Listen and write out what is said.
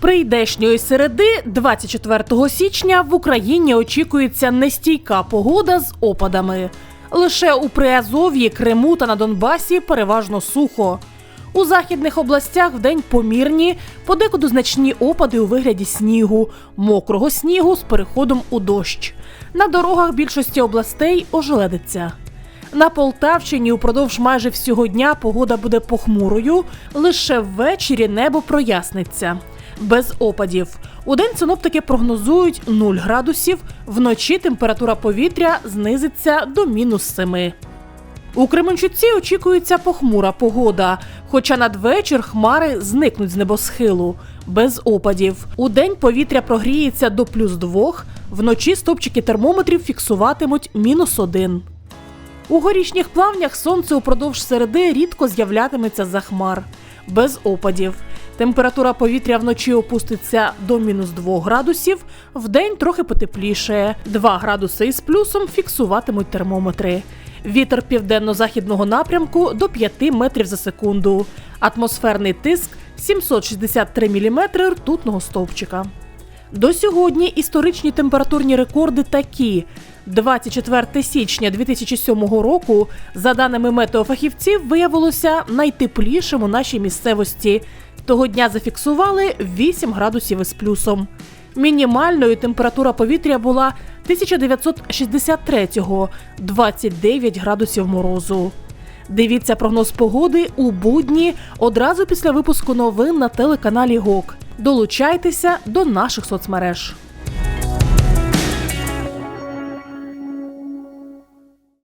Прийдешньої середи, 24 січня, в Україні очікується нестійка погода з опадами. Лише у Приазов'ї, Криму та на Донбасі переважно сухо. У західних областях вдень помірні, подекуди значні опади у вигляді снігу, мокрого снігу з переходом у дощ. На дорогах більшості областей ожеледиться. На Полтавщині упродовж майже всього дня погода буде похмурою, лише ввечері небо проясниться. Без опадів. Удень синоптики прогнозують 0 градусів, вночі температура повітря знизиться до мінус 7. У Кременчуці очікується похмура погода, хоча надвечір хмари зникнуть з небосхилу, без опадів. У день повітря прогріється до плюс 2, вночі стопчики термометрів фіксуватимуть мінус 1. У горішніх плавнях сонце упродовж середи рідко з'являтиметься за хмар, без опадів. Температура повітря вночі опуститься до мінус 2 градусів, вдень трохи потеплішає. 2 градуси із плюсом фіксуватимуть термометри. Вітер південно-західного напрямку до 5 метрів за секунду. Атмосферний тиск 763 мм ртутного стовпчика. До сьогодні історичні температурні рекорди такі: 24 січня 2007 року, за даними метеофахівців, виявилося найтеплішим у нашій місцевості. Того дня зафіксували 8 градусів із плюсом. Мінімальною температура повітря була 1963-го – 29 градусів морозу. Дивіться прогноз погоди у будні одразу після випуску новин на телеканалі ГОК. Долучайтеся до наших соцмереж.